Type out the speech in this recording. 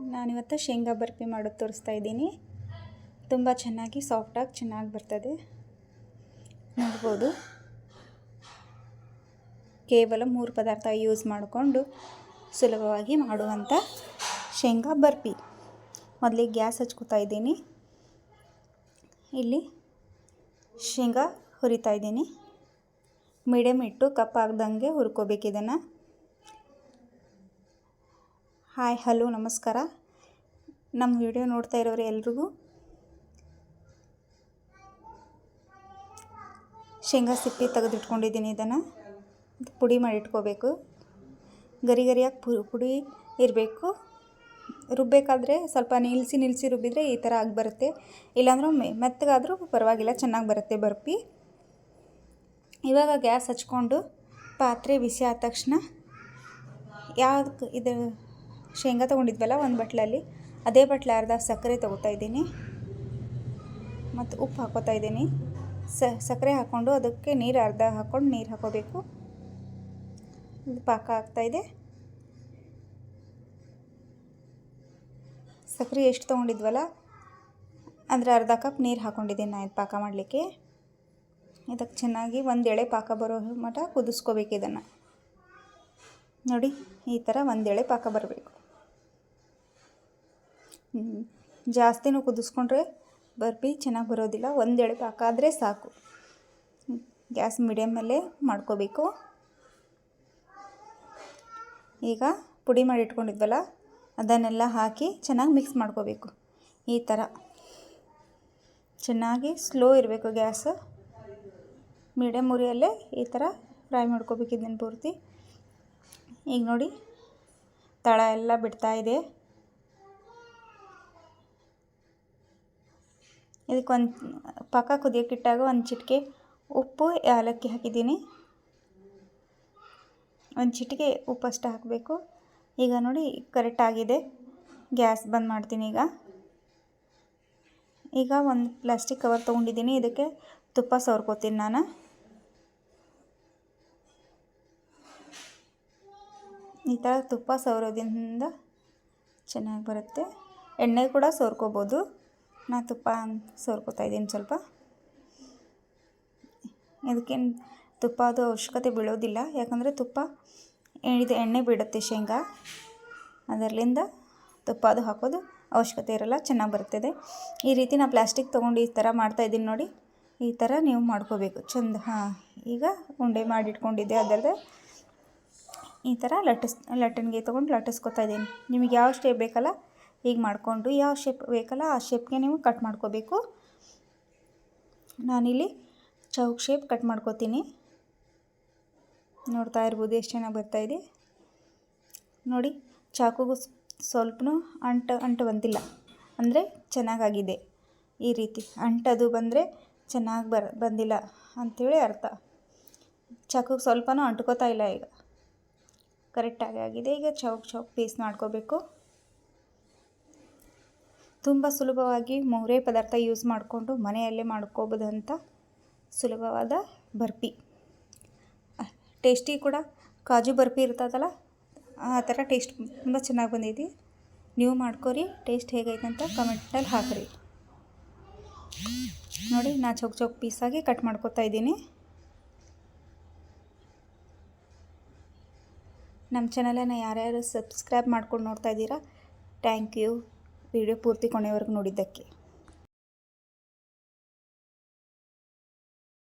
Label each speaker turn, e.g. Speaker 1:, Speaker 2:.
Speaker 1: ನಾನಿವತ್ತು ಶೇಂಗಾ ಬರ್ಫಿ ಮಾಡೋದು ತೋರಿಸ್ತಾ ಇದ್ದೀನಿ. ತುಂಬ ಚೆನ್ನಾಗಿ ಸಾಫ್ಟಾಗಿ ಚೆನ್ನಾಗಿ ಬರ್ತದೆ. ನೋಡ್ಬೋದು. ಕೇವಲ ಮೂರು ಪದಾರ್ಥ ಯೂಸ್ ಮಾಡಿಕೊಂಡು ಸುಲಭವಾಗಿ ಮಾಡುವಂಥ ಶೇಂಗಾ ಬರ್ಫಿ ಮೊದಲಿಗೆ ಗ್ಯಾಸ್ ಹಚ್ಕೋತಾ ಇದ್ದೀನಿ. ಇಲ್ಲಿ ಶೇಂಗಾ ಹುರಿತಾ ಇದ್ದೀನಿ. ಮೀಡಿಯಮ್ ಇಟ್ಟು ಕಪ್ಪಾಗ್ದಂಗೆ ಹುರ್ಕೋಬೇಕು ಇದನ್ನು. ಹಾಯ್, ಹಲೋ, ನಮಸ್ಕಾರ. ನಮ್ಮ ವಿಡಿಯೋ ನೋಡ್ತಾ ಇರೋರು ಎಲ್ರಿಗೂ ಶೇಂಗಾ ಸಿಪ್ಪೆ ತೆಗೆದಿಟ್ಕೊಂಡಿದ್ದೀನಿ ಇದನ್ನು. ಪುಡಿ ಮಾಡಿ ಇಟ್ಕೋಬೇಕು. ಗರಿ ಗರಿಯಾಗಿ ಪು, ಪುಡಿ ಇರಬೇಕು. ರುಬ್ಬಬೇಕಾದ್ರೆ ಸ್ವಲ್ಪ ನಿಲ್ಲಿಸಿ ನಿಲ್ಲಿಸಿ ರುಬ್ಬಿದರೆ ಈ ಥರ ಆಗಿ ಬರುತ್ತೆ. ಇಲ್ಲಾಂದ್ರೆ ಮೆತ್ತಗಾದರೂ ಪರವಾಗಿಲ್ಲ, ಚೆನ್ನಾಗಿ ಬರುತ್ತೆ ಬರ್ಪಿ. ಇವಾಗ ಗ್ಯಾಸ್ ಹಚ್ಕೊಂಡು ಪಾತ್ರೆ ಬಿಸಿ ಆದ ತಕ್ಷಣ ಯಾವ್ದು ಇದು ಶೇಂಗಾ ತೊಗೊಂಡಿದ್ವಲ್ಲ ಒಂದು ಬಟ್ಲಲ್ಲಿ, ಅದೇ ಬಟ್ಲ ಅರ್ಧ ಸಕ್ಕರೆ ತೊಗೋತಾ ಇದ್ದೀನಿ. ಮತ್ತು ಉಪ್ಪು ಹಾಕೋತಾ ಇದ್ದೀನಿ. ಸಕ್ಕರೆ ಹಾಕ್ಕೊಂಡು ಅದಕ್ಕೆ ನೀರು ಅರ್ಧ ಹಾಕ್ಕೊಂಡು ನೀರು ಹಾಕೋಬೇಕು. ಪಾಕ ಆಗ್ತಾಯಿದೆ ಸಕ್ಕರೆ ಎಷ್ಟು ತೊಗೊಂಡಿದ್ವಲ್ಲ, ಅಂದರೆ ಅರ್ಧ ಕಪ್ ನೀರು ಹಾಕ್ಕೊಂಡಿದ್ದೀನಿ ನಾನು ಇದು ಪಾಕ ಮಾಡಲಿಕ್ಕೆ. ಇದಕ್ಕೆ ಚೆನ್ನಾಗಿ ಒಂದು ಎಳೆ ಪಾಕ ಬರೋ ಮಟ ಕುದಿಸ್ಕೋಬೇಕು ಇದನ್ನು. ನೋಡಿ, ಈ ಥರ ಒಂದು ಎಳೆ ಪಾಕ ಬರಬೇಕು. ಜಾಸ್ತಿನೂ ಕುದಿಸ್ಕೊಂಡ್ರೆ ಬರ್ಫಿ ಚೆನ್ನಾಗಿ ಬರೋದಿಲ್ಲ. ಒಂದು ಎಳೆ ಆದರೆ ಸಾಕು. ಗ್ಯಾಸ್ ಮೀಡಿಯಮಲ್ಲೇ ಮಾಡ್ಕೋಬೇಕು. ಈಗ ಪುಡಿ ಮಾಡಿ ಇಟ್ಕೊಂಡಿದ್ವಲ್ಲ, ಅದನ್ನೆಲ್ಲ ಹಾಕಿ ಚೆನ್ನಾಗಿ ಮಿಕ್ಸ್ ಮಾಡ್ಕೋಬೇಕು. ಈ ಥರ ಚೆನ್ನಾಗಿ ಸ್ಲೋ ಇರಬೇಕು ಗ್ಯಾಸ್. ಮೀಡಿಯಮ್ ಉರಿಯಲ್ಲೇ ಈ ಥರ ಫ್ರೈ ಮಾಡ್ಕೋಬೇಕು ಪೂರ್ತಿ. ಈಗ ನೋಡಿ, ತಳ ಎಲ್ಲ ಬಿಡ್ತಾ ಇದೆ. ಇದಕ್ಕೊಂದು ಪಾಕ ಕುದಿಯೋಕ್ಕಿಟ್ಟಾಗ ಒಂದು ಚಿಟಿಕೆ ಉಪ್ಪು, ಏಲಕ್ಕಿ ಹಾಕಿದ್ದೀನಿ. ಒಂದು ಚಿಟಿಕೆ ಉಪ್ಪು ಅಷ್ಟು ಹಾಕಬೇಕು. ಈಗ ನೋಡಿ ಕರೆಕ್ಟ್ ಆಗಿದೆ. ಗ್ಯಾಸ್ ಬಂದ್ ಮಾಡ್ತೀನಿ ಈಗ. ಈಗ ಒಂದು ಪ್ಲಾಸ್ಟಿಕ್ ಕವರ್ ತೊಗೊಂಡಿದ್ದೀನಿ. ಇದಕ್ಕೆ ತುಪ್ಪ ಸವರ್ಕೋತೀನಿ ನಾನು. ಈ ಥರ ತುಪ್ಪ ಸವರೋದ್ರಿಂದ ಚೆನ್ನಾಗಿ ಬರುತ್ತೆ. ಎಣ್ಣೆ ಕೂಡ ಸೋರ್ಕೋಬೋದು ನಾ ತುಪ್ಪ ಸೋರ್ಕೋತಾ ಇದ್ದೀನಿ ಸ್ವಲ್ಪ. ಇದಕ್ಕೇನು ತುಪ್ಪ ಅದು ಅವಶ್ಯಕತೆ ಬೀಳೋದಿಲ್ಲ. ಯಾಕಂದರೆ ತುಪ್ಪ ಇದು ಎಣ್ಣೆ ಬಿಡುತ್ತೆ ಶೇಂಗಾ. ಅದರಲ್ಲಿಂದ ತುಪ್ಪ ಅದು ಹಾಕೋದು ಅವಶ್ಯಕತೆ ಇರೋಲ್ಲ, ಚೆನ್ನಾಗಿ ಬರ್ತದೆ ಈ ರೀತಿ ನಾನು ಪ್ಲಾಸ್ಟಿಕ್ ತೊಗೊಂಡು ಈ ಥರ ಮಾಡ್ತಾಯಿದ್ದೀನಿ ನೋಡಿ. ಈ ಥರ ನೀವು ಮಾಡ್ಕೋಬೇಕು. ಚೆಂದ, ಹಾಂ, ಈಗ ಉಂಡೆ ಮಾಡಿಟ್ಕೊಂಡಿದ್ದೆ ಅದರದ್ದು. ಈ ಥರ ಲಟ್ಟಿಸ್, ಲಟ್ಟಣಿಗೆ ತೊಗೊಂಡು ಲಟ್ಟಿಸ್ಕೊತಾ ಇದ್ದೀನಿ. ನಿಮಗೆ ಯಾವ ಸ್ಟೇ ಬೇಕಲ್ಲ ಈಗ ಮಾಡಿಕೊಂಡು ಯಾವ ಶೇಪ್ ಬೇಕಲ್ಲ ಆ ಶೇಪ್ಗೆ ನೀವು ಕಟ್ ಮಾಡ್ಕೋಬೇಕು. ನಾನಿಲ್ಲಿ ಚೌಕ್ ಶೇಪ್ ಕಟ್ ಮಾಡ್ಕೋತೀನಿ. ನೋಡ್ತಾ ಇರ್ಬೋದು ಎಷ್ಟು ಚೆನ್ನಾಗಿ ಬರ್ತಾಯಿದೆ ನೋಡಿ ಚಾಕುಗೂ ಸ್ವಲ್ಪನೂ ಅಂಟು ಅಂಟು ಬಂದಿಲ್ಲ ಅಂದರೆ ಚೆನ್ನಾಗಾಗಿದೆ. ಈ ರೀತಿ ಅಂಟದು ಬಂದರೆ ಚೆನ್ನಾಗಿ ಬರ, ಬಂದಿಲ್ಲ ಅಂಥೇಳಿ ಅರ್ಥ. ಚಾಕುಗೆ ಸ್ವಲ್ಪನೂ ಅಂಟ್ಕೋತಾ ಇಲ್ಲ ಈಗ. ಕರೆಕ್ಟಾಗಿ ಆಗಿದೆ. ಈಗ ಚೌಕ್ ಚೌಕ್ ಪೀಸ್ ಮಾಡ್ಕೋಬೇಕು. ತುಂಬ ಸುಲಭವಾಗಿ ಮೂರೇ ಪದಾರ್ಥ ಯೂಸ್ ಮಾಡಿಕೊಂಡು ಮನೆಯಲ್ಲೇ ಮಾಡ್ಕೋಬೋದಂಥ ಸುಲಭವಾದ ಬರ್ಫಿ ಟೇಸ್ಟಿ ಕೂಡ. ಕಾಜು ಬರ್ಫಿ ಇರ್ತದಲ್ಲ, ಆ ಥರ ಟೇಸ್ಟ್ ತುಂಬ ಚೆನ್ನಾಗಿ ಬಂದಿದೆ ನೀವು ಮಾಡ್ಕೊರಿ ಟೇಸ್ಟ್ ಹೇಗೈತೆ ಅಂತ ಕಮೆಂಟಲ್ಲಿ ಹಾಕಿರಿ. ನೋಡಿ, ನಾ ಚೌಕ್ ಚೌಕ್ ಪೀಸಾಗಿ ಕಟ್ ಮಾಡ್ಕೊತಾ ಇದ್ದೀನಿ. ನಮ್ಮ ಚಾನಲನ್ನು ಯಾರ್ಯಾರು ಸಬ್ಸ್ಕ್ರೈಬ್ ಮಾಡ್ಕೊಂಡು ನೋಡ್ತಾ ಇದ್ದೀರಾ ಥ್ಯಾಂಕ್ ಯು ವಿಡಿಯೋ ಪೂರ್ತಿ ಕೊನೆವರೆಗೂ ನೋಡಿದ್ದಕ್ಕೆ.